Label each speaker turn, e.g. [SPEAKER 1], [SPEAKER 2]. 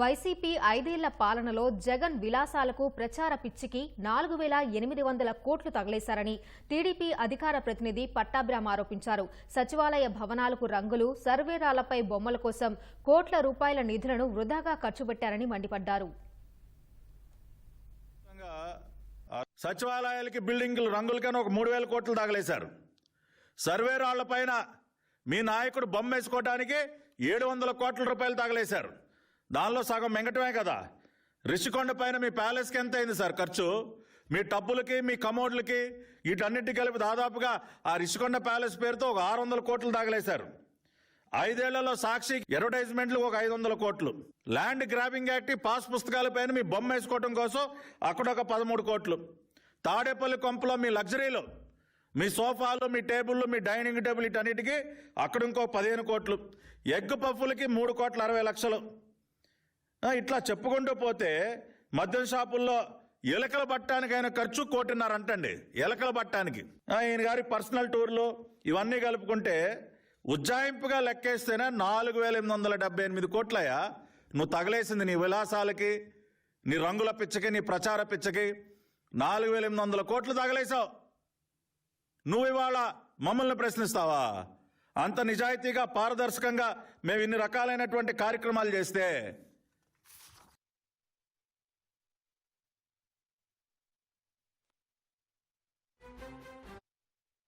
[SPEAKER 1] YCP ఐదేళ్ళ పాలనలో జగన్ విలాసాలకు ప్రచార పిచ్చికి నాలుగు వేల ఎనిమిది వందల కోట్లు తగలేశారని టీడీపీ అధికార ప్రతినిధి పట్టాభ్రామ్ ఆరోపించారు. సచివాలయ భవనాలకు రంగులు సర్వేరాలపై బొమ్మల కోసం కోట్ల రూపాయల నిధులను వృధాగా ఖర్చు పెట్టారని మండిపడ్డారు.
[SPEAKER 2] సచివాలయాలకి బిల్డింగ్లు రంగులకైనా ఒక మూడు వేల కోట్లు తగలేశారు. సర్వే మీ నాయకుడు బొమ్మ వేసుకోవడానికి ఏడు వందల కోట్ల రూపాయలు తగలేశారు. దానిలో సగం మెంగటమే కదా. రిషికొండ పైన మీ ప్యాలెస్కి ఎంత అయింది సార్ ఖర్చు? మీ టబ్బులకి మీ కమోడ్లకి వీటన్నిటి కలిపి దాదాపుగా ఆ రిషికొండ ప్యాలెస్ పేరుతో ఒక ఆరు వందల కోట్లు తాగలేశారు ఐదేళ్ళలో సాక్షి అడ్వర్టైజ్మెంట్లు ఒక ఐదు వందల కోట్లు. ల్యాండ్ గ్రాబింగ్ యాక్ట్ పాస్ పుస్తకాల పైన మీ బొమ్మ వేసుకోవడం కోసం అక్కడ ఒక పదమూడు కోట్లు. తాడేపల్లి కొంపలో మీ లగ్జరీలు మీ సోఫాలు మీ టేబుల్లు మీ డైనింగ్ టేబుల్ ఇటన్నిటికీ అక్కడ ఇంకో పదిహేను కోట్లు. ఎగ్ పఫ్ఫులకి మూడు కోట్ల అరవై లక్షలు. ఇట్లా చెప్పుకుంటూ పోతే మద్యం షాపుల్లో ఎలకలు ఆయన ఖర్చు కోటిన్నర అంటండి బట్టానికి. పట్టడానికి ఈయన గారి పర్సనల్ టూర్లు ఇవన్నీ కలుపుకుంటే ఉజ్జాయింపుగా లెక్కేస్తేనే నాలుగు వేల ఎనిమిది వందల డెబ్బై ఎనిమిది కోట్లయ్యా. నువ్వు తగలేసింది నీ విలాసాలకి నీ రంగుల పిచ్చకి నీ ప్రచార పిచ్చకి నాలుగు వేల ఎనిమిది వందల కోట్లు తగలేసావు నువ్వు ఇవాళ మమ్మల్ని ప్రశ్నిస్తావా? అంత నిజాయితీగా పారదర్శకంగా మేము ఇన్ని రకాలైనటువంటి కార్యక్రమాలు చేస్తే you